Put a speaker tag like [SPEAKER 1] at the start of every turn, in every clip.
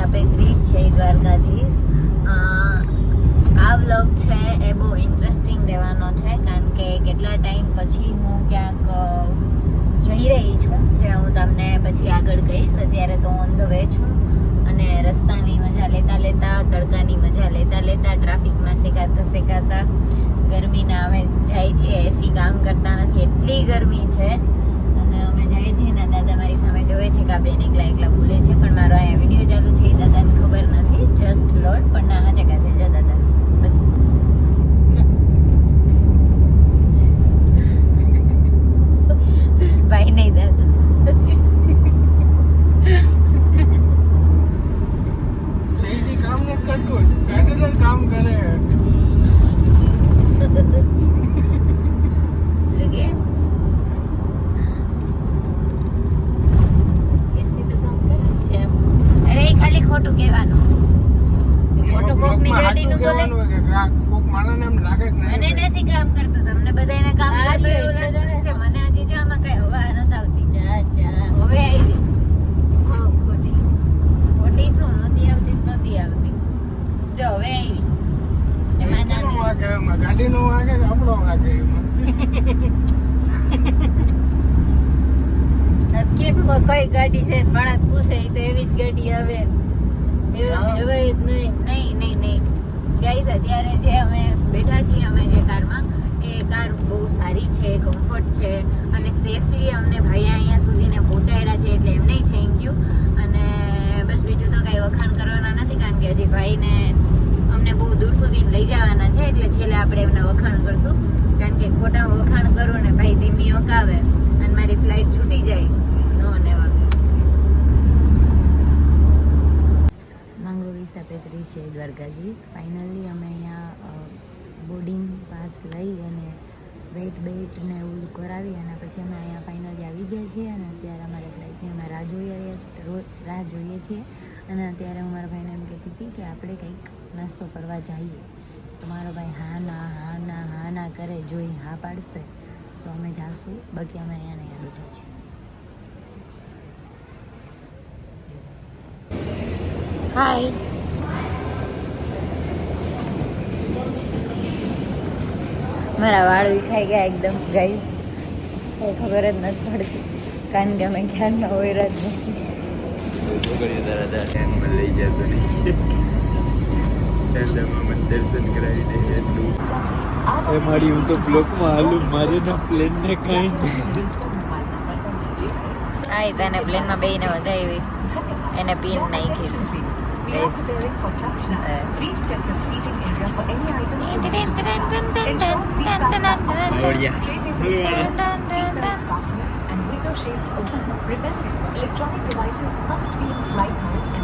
[SPEAKER 1] સાપેત્રીસ જય દ્વારકાધીશ આ વ્લોગ છે એ બહુ ઇન્ટરેસ્ટિંગ રહેવાનો છે, કારણ કે કેટલા ટાઈમ પછી હું ક્યાંક જઈ રહી છું જે હું તમને પછી આગળ કહીશ. અત્યારે તો ઓન ધ વે છું અને રસ્તાની મજા લેતા લેતા, તડકાની મજા લેતા લેતા, ટ્રાફિકમાં શેકાતા શેકાતા ગરમીના અમે જાય છીએ એસી કામ કરતા નથી. એટલી ગરમી છે અને અમે જઈએ છીએ ને દાદા મારી સામે જોવે છે કે આ બેન એકલા એકલા બોલે છે, પણ મારો આ વીડિયો ચાલુ છે એ દાદાને ખબર નથી. જસ્ટ લોટ પણ ના હા જગા છે? જો દાદા. ભાઈ નહીં દાદા.
[SPEAKER 2] કામ કરે
[SPEAKER 1] લગે એસી તો કામ કરે જ છે એમ. અરે એ ખાલી ખોટું કહેવાનું ખોટું કોકની ગાડીનું બોલે
[SPEAKER 2] કહેવાનું હોય કે આ કોક માણસને એમ લાગે કે
[SPEAKER 1] મને
[SPEAKER 2] નહીં
[SPEAKER 1] નથી કામ કરતું તમને બધાને કામ
[SPEAKER 3] હા,
[SPEAKER 1] કરતું
[SPEAKER 3] લ્યો,
[SPEAKER 1] એવું
[SPEAKER 3] એટલે
[SPEAKER 1] લાગે છે મને હજી જો આમાં કઈ હવા નથી આવતી
[SPEAKER 3] જા જા
[SPEAKER 1] હવે આવી
[SPEAKER 3] હા ખોટી
[SPEAKER 1] ખોટી શું નહોતી આવતી તો નહોતી આવતી જો હવે એમાં નાની.
[SPEAKER 2] વાગે એમાં વાગે આપણો વાગે એમાં?
[SPEAKER 3] કે કઈ ગાડી છે માણસ પૂછે તો એવી જ ગાડી આવે. એવું જ નહીં
[SPEAKER 1] નહીં નહીં નહીં ગાઈસ અત્યારે જે અમે બેઠા છીએ અમે જે કારમાં એ કાર બહુ સારી છે કમ્ફર્ટ છે અને સેફલી અમને ભાઈ અહીંયા સુધીને પહોંચાડ્યા છે એટલે એમને થેન્ક યુ અને બસ બીજું તો કાંઈ વખાણ કરવાના નથી કારણ કે હજી ભાઈને અમને બહુ દૂર સુધી લઈ જવાના છે એટલે છેલ્લે આપણે એમના વખાણ કરશું. કારણ કે ખોટા વખાણ કરું ને ભાઈ ધીમી ઓકાવે અને મારી ફ્લાઇટ છૂટી જાય. નો ને માંગો વિસા પેત્રીસ છે, દ્વારકાધીશ. ફાઇનલી અમે અહીંયા બોર્ડિંગ પાસ લઈ અને વેઇટ બેટ ને એવું કરાવી અને પછી અમે અહીંયા ફાઇનલી આવી ગયા છીએ અને અત્યારે અમારે ફ્લાઇટની અમે રાહ જોઈએ રાહ જોઈએ છીએ. અને અત્યારે હું મારા ભાઈને એમ કહેતી હતી કે આપણે કંઈક નાસ્તો કરવા જઈએ. તો મારો ભાઈ હા ના હા ના હા ના કરે જોઈ હા પાડશે તો અમે જાશું. બાકી અમે અહીંયા નહીં બેઠા છીએ. હાય મારા વાળ વિખાઈ ગયા એકદમ ગાઈસ એ ખબર જ નથી પડતી કારણ કે અમે ક્યાં ન હોય જ
[SPEAKER 4] ચાંદામાં દર્શન કરાવી દે એટલું એ મારી હું તો બ્લોકમાં હાલું મારે ના પ્લેનને કાંઈ
[SPEAKER 1] એ તને પ્લેનમાં બેને વધાવી એને પીન નાખી છે.
[SPEAKER 5] Electronic devices must be in flight.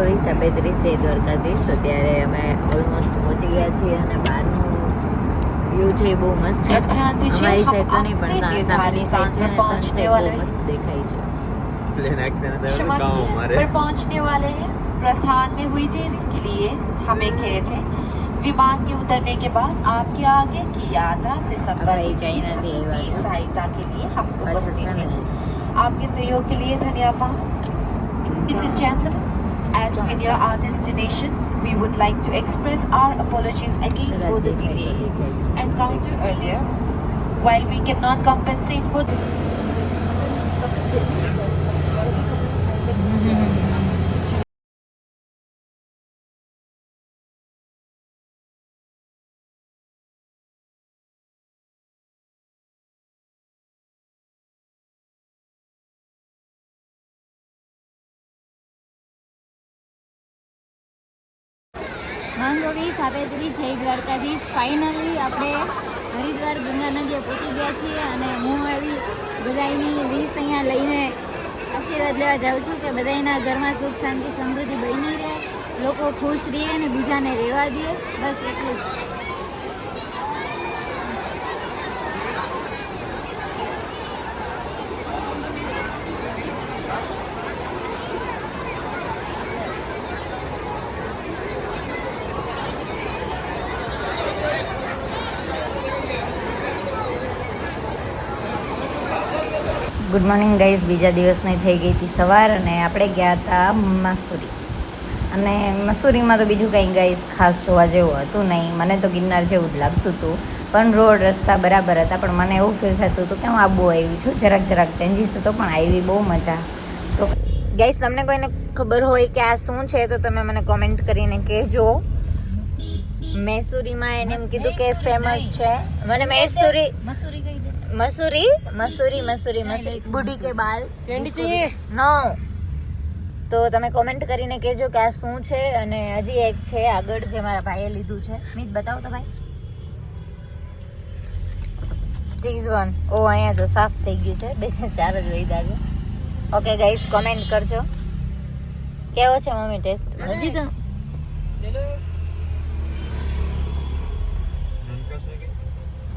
[SPEAKER 1] માંગો વિસા પેત્રીસ છે દ્વારકાધીશ અત્યારે અમે ઓલમોસ્ટ પહોંચી ગયા છીએ અને બહારનું વ્યૂ છે એ બહુ મસ્ત છે અમારી સાઈડ તો નહીં પણ સા- સામેની સાઈડ છે ને સનસેટ બહુ મસ્ત દેખાય છે
[SPEAKER 4] પ્લેન આખતે નથી
[SPEAKER 6] शिमला
[SPEAKER 4] કામ અમારે
[SPEAKER 6] पर पहुंचने वाले हैं प्रस्थान में हुई देरी के लिए हमें खेद है विमान के उतरने के बाद आपके आगे की यात्रा से
[SPEAKER 1] આપણે એ
[SPEAKER 6] संबंधित
[SPEAKER 1] ચાઇનાથી આવ્યા
[SPEAKER 6] की
[SPEAKER 1] છે
[SPEAKER 6] सहायता के लिए हम
[SPEAKER 1] પાછળ
[SPEAKER 6] उपस्थित
[SPEAKER 1] છે ને
[SPEAKER 6] हैं आपके सहयोग के लिए धन्यवाद at Kenya, our destination, we would like to express our apologies again for the delay encountered earlier. While we cannot compensate for the...
[SPEAKER 1] માંગોવી સાબેત્રી જય દ્વારકાધીશ. ફાઇનલી આપણે હરિદ્વાર ગંગા નદીએ પહોંચી ગયા છીએ અને હું એવી બધાની વીસ અહીંયા લઈને આશીર્વાદ લેવા જાઉં છું કે બધાના ઘરમાં સુખ, શાંતિ, સમૃદ્ધિ બની રહે. લોકો ખુશ રહે અને બીજાને રહેવા દે. બસ એટલું જ. ગુડ મોર્નિંગ ગાઈઝ બીજા દિવસની થઈ ગઈ હતી સવાર અને આપણે ગયા હતા મસૂરી. અને મસૂરીમાં તો બીજું કંઈ ગાઈઝ ખાસ જોવા જેવું હતું નહીં. મને તો ગિરનાર જેવું જ લાગતું હતું. પણ રોડ રસ્તા બરાબર હતા. પણ મને એવું ફીલ થતું હતું કે હું આબુ આવી છું. જરાક જરાક ચેન્જીસ હતો પણ આવી બહુ મજા. તો ગાઈઝ તમને કોઈને ખબર હોય કે આ શું છે તો તમે મને કોમેન્ટ કરીને કહેજો. મૈસુરીમાં એને એમ કીધું કે ફેમસ છે. મને મૈસુરી
[SPEAKER 3] મસૂરી દે
[SPEAKER 1] મસૂરી મસૂરી મસૂરી. મસૂરી બુઢી કે બાલ. નો તો તમે કોમેન્ટ કરીને કહેજો કે આ શું છે અને હજી એક છે આગળ જે મારા ભાઈએ લીધું છે. મીત બતાવો તો ભાઈ. ધીસ વન ઓ અહીંયા તો સાફ થઈ ગયું છે. બે ચાર ચાર જ વહી દાજો ઓકે ગાઈસ કોમેન્ટ કરજો. કેવો છે મમ્મી ટેસ્ટ
[SPEAKER 3] હજી તો.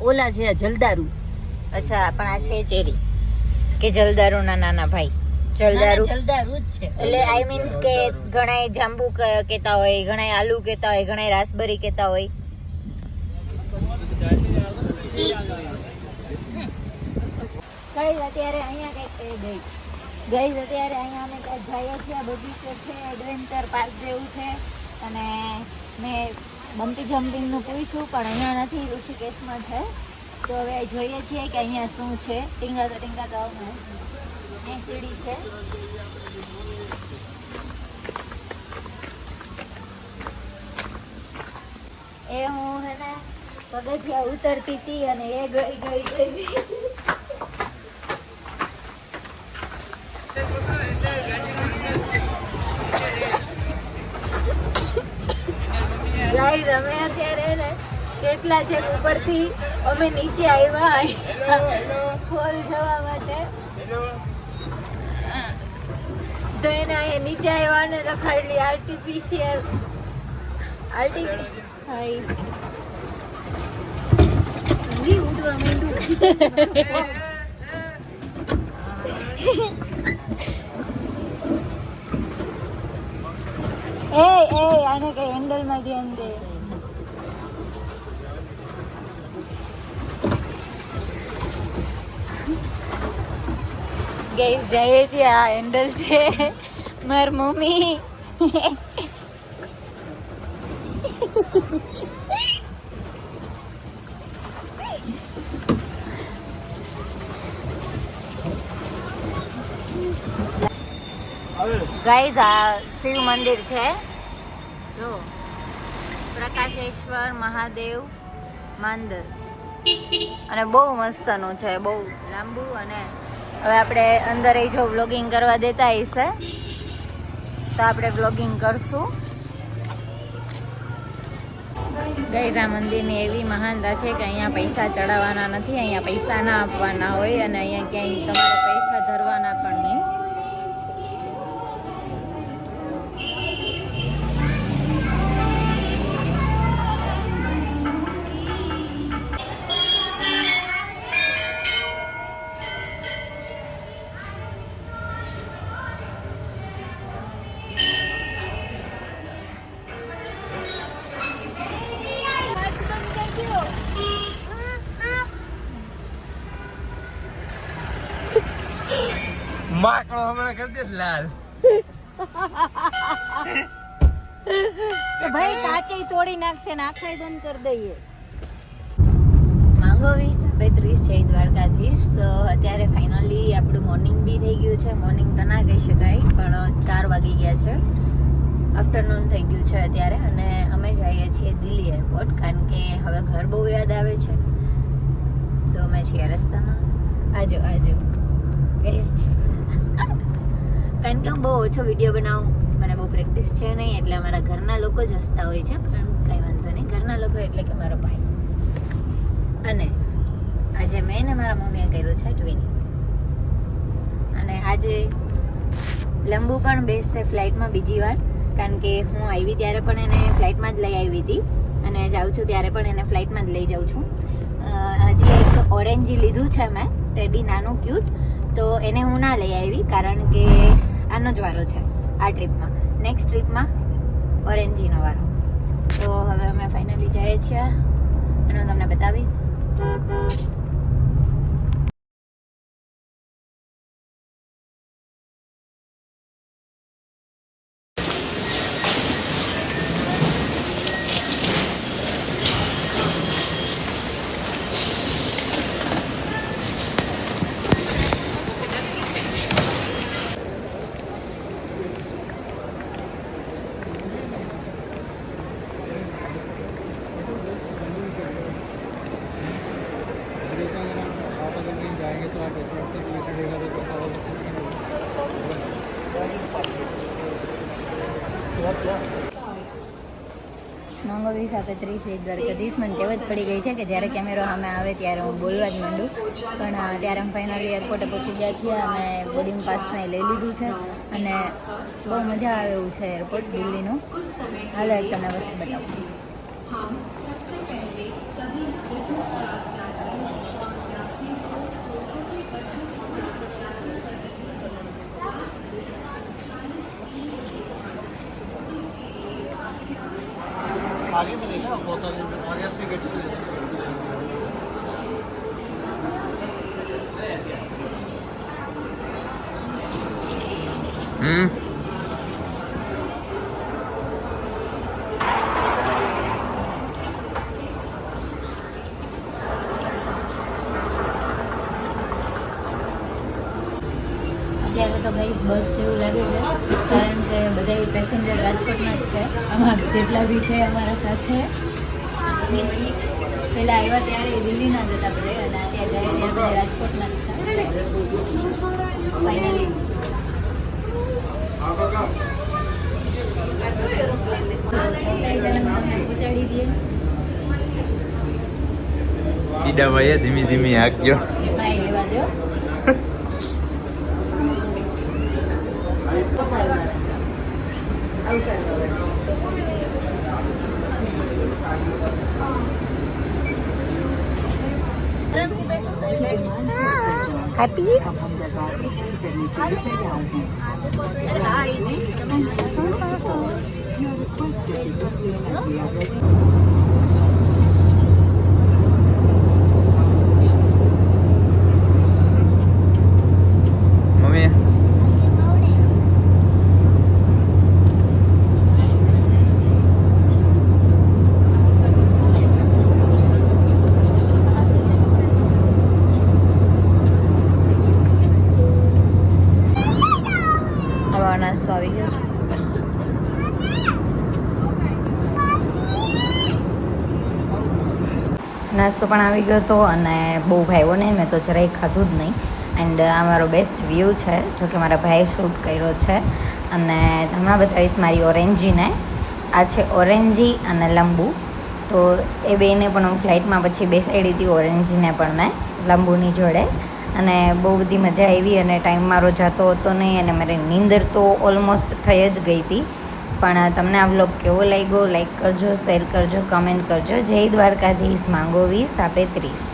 [SPEAKER 3] ઓલા છે આ જલદારુ.
[SPEAKER 1] અચ્છા પણ આ છે ચેરી કે જલદારુના નાના ભાઈ? જલદારુ?
[SPEAKER 3] જલદારુ જ છે.
[SPEAKER 1] એટલે આઈ મીન્સ કે ઘણાય જાંબુ કેતા હોય ઘણાય આલુ કેતા હોય ઘણાય રાસબરી કેતા હોય. ગઈ અત્યારે અહીંયા કંઈક એ ગઈ ગઈ અત્યારે અહીંયા અમે કઈ જઈએ છીએ બગીચો છે એડવેન્ચર પાર્ક જેવું છે. અને મેં બમ્પી જમ્પિંગનું પૂછ્યું પણ અહીંયા નથી ઋષિકેશમાં છે. તો હવે જોઈએ છીએ કે અહીંયા શું છે. ટીંગાતો ટીંગાતો અમે અહીં સીડી છે. એ હું હે ને પગથિયા ઉતરતી હતી અને એ ગઈ ગઈ ગઈ. ગઈ ગાઈઝ કેટલા છે ઉપરથી અમે નીચે આવ્યા ફોલ જવા માટે. તો એના એ નીચે આવ્યા ને તો ખાલી આર્ટિફિશિયલ લી ઉડવા માંડું. એ એ, આને કઈ હેન્ડલમાં ધ્યાન દે ગઈસ જઈએ છીએ આ હેન્ડલ છે. માર મમ્મી. ગાઈઝ આ શિવ મંદિર છે. જો, પ્રકાશેશ્વર મહાદેવ મંદિર. અને બહુ મસ્તનું છે, બહુ લાંબુ અને હવે આપણે અંદર એ જો વ્લોગિંગ કરવા દેતા હશે તો આપણે વ્લોગિંગ કરશું. ગઈરા મંદિરની એવી મહાનતા છે કે અહીંયા પૈસા ચડાવવાના નથી, અહીંયા પૈસા ના આપવાના હોય અને અહીંયા ક્યાંય તમારે પૈસા
[SPEAKER 2] માકડો હમણાં કરી દે લાલ.
[SPEAKER 3] ભાઈ કાચે તોડી નાખશે ને આખાય બંધ કરી દઈએ.
[SPEAKER 1] માંગો વીસ આપણે ત્રીસ છે દ્વારકાધીશ. તો અત્યારે ફાઇનલી આપણું મોર્નિંગ બી થઈ ગયું છે. મોર્નિંગ તો ના કહી શકાય પણ ચાર વાગી ગયા છે. આફ્ટરનૂન થઈ ગયું છે અત્યારે અને અમે જઈએ છીએ દિલ્હી એરપોર્ટ કારણ કે હવે ઘર બહુ યાદ આવે છે. તો અમે છીએ રસ્તામાં. આજો આજો. કારણ કે હું બહુ ઓછો વીડિયો બનાવું. મને બહુ પ્રેક્ટિસ છે નહીં, એટલે અમારા ઘરના લોકો જ હસતા હોય છે, પણ કંઈ વાંધો નહીં. ઘરના લોકો એટલે કે મારો ભાઈ. અને આજે મેં ને મારા મમ્મીએ કર્યું છે ટ્વિનિંગ અને આજે લંબુ પણ બેસશે ફ્લાઇટમાં બીજી વાર, કારણ કે હું આવી ત્યારે પણ એને ફ્લાઇટમાં જ લઈ આવી હતી. અને જાઉં છું ત્યારે પણ એને ફ્લાઇટમાં જ લઈ જાઉં છું. હજી એક ઓરેન્જી લીધું છે મેં ટેડી નાનું ક્યુટ તો એને હું ના લઈ આવી કારણ કે આનો જ વારો છે આ ટ્રીપમાં. નેક્સ્ટ ટ્રીપમાં ઓરેન્જીનો વારો. તો હવે અમે ફાઇનલી જઈએ છીએ અને હું તમને બતાવીશ.
[SPEAKER 2] માંગો
[SPEAKER 1] વીસ આપે ત્રીસ એક દર ત્રીસ મને તેવો જ પડી ગઈ છે કે જ્યારે કેમેરો અમે આવે ત્યારે હું બોલવા જ માંડું. પણ ત્યારે અમે ફાઇનલી એરપોર્ટે પહોંચી ગયા છીએ. અમે બોર્ડિંગ પાસને લઈ લીધું છે. અને બહુ મજા આવે એવું છે એરપોર્ટ દિલ્હીનું. હાલો, એક તમે વસ્તુ બતાવો.
[SPEAKER 2] आगे मिलेगा बहुत आगे आगे अपने गेट से
[SPEAKER 4] હમ
[SPEAKER 1] રાજકોટના જ છે. ફાઇનલી સહી સલામત અમને પહોંચાડી દઈએ
[SPEAKER 4] સીડા ભાઈ ધીમી ધીમી હાકજો
[SPEAKER 1] એ ભાઈ રહેવા દો. હેપી
[SPEAKER 4] મમ્મી
[SPEAKER 1] હવે નાસ્તો આવી ગયો છે નાસ્તો પણ આવી ગયો હતો અને બહુ ભાઈઓ નહીં મેં તો જરાય ખાધું જ નહીં. એન્ડ આ મારો બેસ્ટ વ્યૂ છે, જો કે મારા ભાઈએ શૂટ કર્યો છે. અને હમણાં બતાવીશ મારી ઓરેન્જીને. આ છે ઓરેન્જી અને લંબુ. તો એ બેને પણ હું ફ્લાઇટમાં પછી બેસાડી હતી ઓરેન્જીને પણ મેં, લંબુની જોડે. અને બહુ બધી મજા આવી અને ટાઈમ મારો જતો હતો નહીં અને મારી નીંદર તો ઓલમોસ્ટ થઈ જ ગઈ હતી. પણ તમને આ વ્લોગ કેવો લાગ્યો લાઈક કરજો શેર કરજો કમેન્ટ કરજો. જય દ્વારકાધીશ માંગોવીસ આપે ત્રીસ.